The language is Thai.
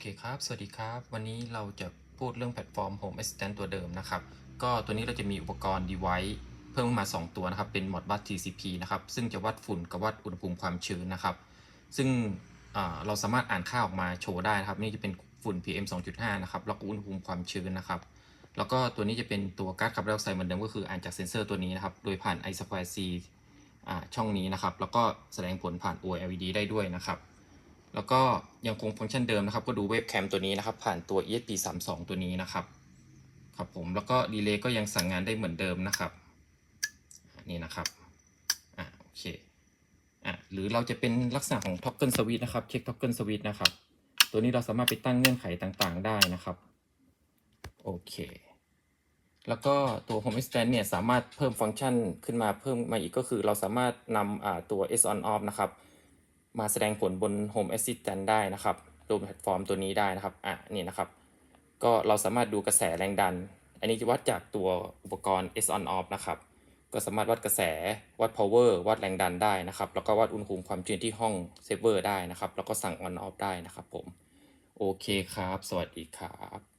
อเคครับ สวัสดีครับ วันนี้เราจะพูดเรื่องแพลตฟอร์ม Home Assistant ตัวเดิมนะครับ ก็ตัวนี้เราจะมีอุปกรณ์ device เพิ่มมา 2 ตัวนะครับ เป็น Modbus TCP นะครับ ซึ่งจะวัดฝุ่นกับวัดอุณหภูมิความชื้นนะครับ ซึ่งเราสามารถอ่านค่าออกมาโชว์ได้นะครับ นี่จะเป็นฝุ่น PM 2.5 นะครับ แล้วก็อุณหภูมิความชื้นนะครับ แล้วก็ตัวนี้จะเป็นตัวก๊าซคาร์บอนไดออกไซด์เหมือนเดิมก็คืออ่านจากเซนเซอร์ตัวนี้นะครับ โดยผ่าน i square c ช่องนี้นะครับ แล้วก็แสดงผลผ่าน OLED ได้ด้วยนะครับ แล้วก็ยังคงฟังก์ชันเดิมนะครับ ก็ดูเว็บแคมตัวนี้นะครับ ผ่านตัว ESP32 ตัวนี้นะครับ ครับผม แล้วก็ดีเลย์ก็ยังสั่งงานได้เหมือนเดิมนะครับ นี่นะครับ อ่าโอเค อะหรือเราจะเป็นลักษณะของ toggle switch นะครับ เช็ค toggle switch นะครับ ตัวนี้เราสามารถไปตั้งเงื่อนไขต่างๆ ได้นะครับ โอเค แล้วก็ตัว Home Assistant เนี่ยสามารถเพิ่มฟังก์ชันขึ้นมาเพิ่มมาอีกก็คือเราสามารถนำอ่าตัว S on off นะครับ มาแสดงผลบน Home Assistant ได้นะครับโดยแพลตฟอร์มตัวนี้ได้นะครับ อะนี่นะครับ ก็เราสามารถดูกระแสแรงดัน อันนี้วัดจากตัวอุปกรณ์ S on off นะครับ ก็สามารถวัดกระแส วัด power วัดแรงดันได้นะครับ แล้วก็วัดอุณหภูมิความชื้นที่ห้องเซฟเวอร์ได้นะครับ แล้วก็สั่ง on off ได้นะครับผม โอเคครับ สวัสดีครับ